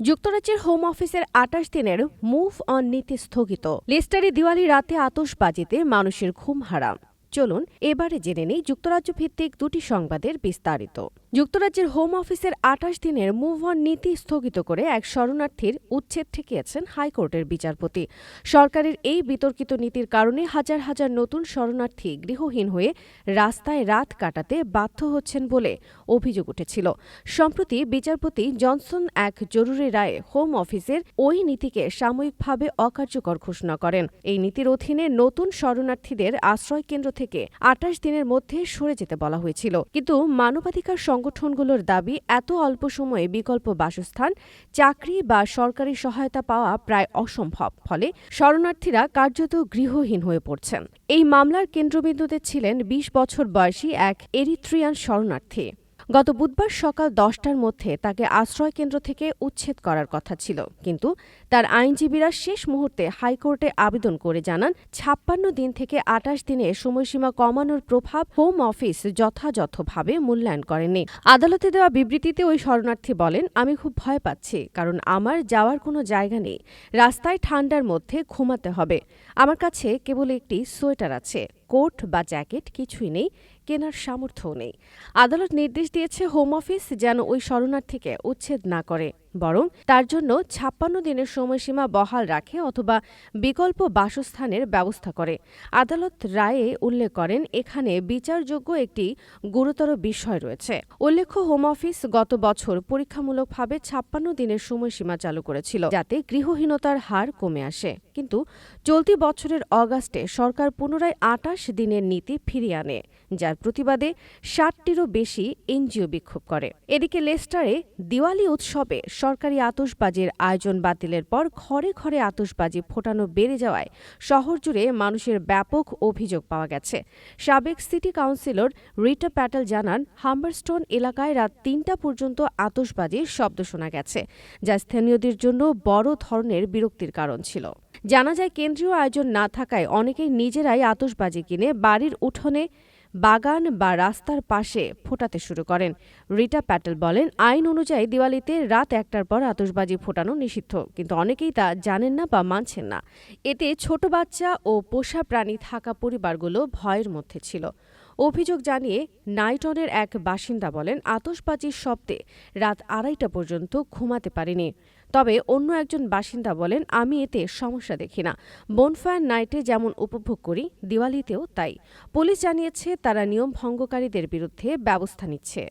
যুক্তরাজ্যের হোম অফিসের আটাশ দিনের মুভ অন নীতি স্থগিত। লেস্টারে দিওয়ালি রাতে আতসবাজিতে মানুষের ঘুম হারাম। চলুন, এবারে জেনে নেই যুক্তরাজ্য ভিত্তিক দুটি সংবাদের বিস্তারিত। যুক্তরাজ্যের হোম অফিসের আঠাশ দিনের মুভ অন নীতি স্থগিত করে এক শরণার্থীর উচ্ছেদ ঠেকিয়েছেন হাইকোর্টের বিচারপতি। সরকারের এই বিতর্কিত নীতির কারণে হাজার হাজার নতুন শরণার্থী গৃহহীন হয়ে রাস্তায় রাত কাটাতে বাধ্য হচ্ছেন বলে অভিযোগ উঠেছিল। সম্প্রতি বিচারপতি জনসন এক জরুরি রায়ে হোম অফিসের ওই নীতিকে সাময়িকভাবে অকার্যকর ঘোষণা করেন। এই নীতির অধীনে নতুন শরণার্থীদের আশ্রয় কেন্দ্র থেকে আটাশ দিনের মধ্যে সরে যেতে বলা হয়েছিল। কিন্তু মানবাধিকার সংগঠনগুলোর দাবি, এত অল্প সময়ে বিকল্প বাসস্থান, চাকরি বা সরকারি সহায়তা পাওয়া প্রায় অসম্ভব, ফলে শরণার্থীরা কার্যত গৃহহীন হয়ে পড়ছেন। এই মামলার কেন্দ্রবিন্দুতে ছিলেন ২০ বছর বয়সী এক এরিত্রিয়ান শরণার্থী। গত বুধবার সকাল দশটার মধ্যে তাকে আশ্রয়কেন্দ্র থেকে উচ্ছেদ করার কথা ছিল। কিন্তু তার আইনজীবীরা শেষ মুহূর্তে হাইকোর্টে আবেদন করে জানান, ছাপ্পান্ন দিন থেকে আটাশ দিনে সময়সীমা কমানোর প্রভাব হোম অফিস যথাযথভাবে মূল্যায়ন করেনি। আদালতে দেওয়া বিবৃতিতে ওই শরণার্থী বলেন, আমি খুব ভয় পাচ্ছি, কারণ আমার যাওয়ার কোনো জায়গা নেই। রাস্তায় ঠান্ডার মধ্যে ঘুমাতে হবে। আমার কাছে কেবল একটি সোয়েটার আছে। কোট বা জ্যাকেট কিছুই নেই, কেনার সামর্থ্যও নেই। আদালত নির্দেশ দিয়েছে হোম অফিস যেন ওই শরণার্থীকে উচ্ছেদ না করে। বরং তার জন্য ছাপ্পান্ন দিনের সময়সীমা বহাল রাখে অথবা বিকল্প বাসস্থানের ব্যবস্থা করে। আদালত রায়ে উল্লেখ করেন, এখানে বিচারযোগ্য একটি গুরুতর বিষয় রয়েছে। উল্লেখ্য, হোম অফিস গত বছর পরীক্ষামূলকভাবে ছাপ্পান্ন দিনের সময়সীমা চালু করেছিল, যাতে গৃহহীনতার হার কমে আসে। কিন্তু চলতি বছরের অগাস্টে সরকার পুনরায় আটাশ দিনের নীতি ফিরিয়ে আনে, যার প্রতিবাদে ষাটটিরও বেশি এনজিও বিক্ষোভ করে। এদিকে লেস্টারে দিওয়ালি উৎসবে সরকারি আতসবাজির আয়োজন বাতিলের পর ঘরে ঘরে আতসবাজি ফোটানো বেড়ে যাওয়ায় শহর জুড়ে মানুষের ব্যাপক অভিযোগ পাওয়া গেছে। সাবেক সিটি কাউন্সিলর রিটা প্যাটেল জানান, হাম্বারস্টোন এলাকায় রাত তিনটা পর্যন্ত আতসবাজির শব্দ শোনা গেছে, যা স্থানীয়দের জন্য বড় ধরনের বিরক্তির কারণ ছিল। জানা যায়, কেন্দ্রীয় আয়োজন না থাকায় অনেকেই নিজেরাই আতসবাজি কিনে বাড়ির উঠোনে বাগান বা রাস্তার পাশে ফোটাতে শুরু করেন। রিটা প্যাটেল বলেন, আইন অনুযায়ী দিওয়ালিতে রাত একটার পর আতসবাজি ফোটানো নিষিদ্ধ, কিন্তু অনেকেই তা জানেন না বা মানছেন না। এতে ছোট বাচ্চা ও পোষা প্রাণী থাকা পরিবারগুলো ভয়ের মধ্যে ছিল। অভিযোগ জানিয়ে নাইটনের এক বাসিন্দা বলেন আতসবাজির শব্দে রাত আড়াইটা পর্যন্ত ঘুমাতে পারিনি। তবে অন্য একজন বাসিন্দা বলেন, আমি এতে সমস্যা দেখি না। বনফায়ার নাইটে যেমন উপভোগ করি, দিওয়ালিতেও তাই। পুলিশ জানিয়েছে, তারা নিয়ম ভঙ্গকারীদের বিরুদ্ধে ব্যবস্থা নিচ্ছে।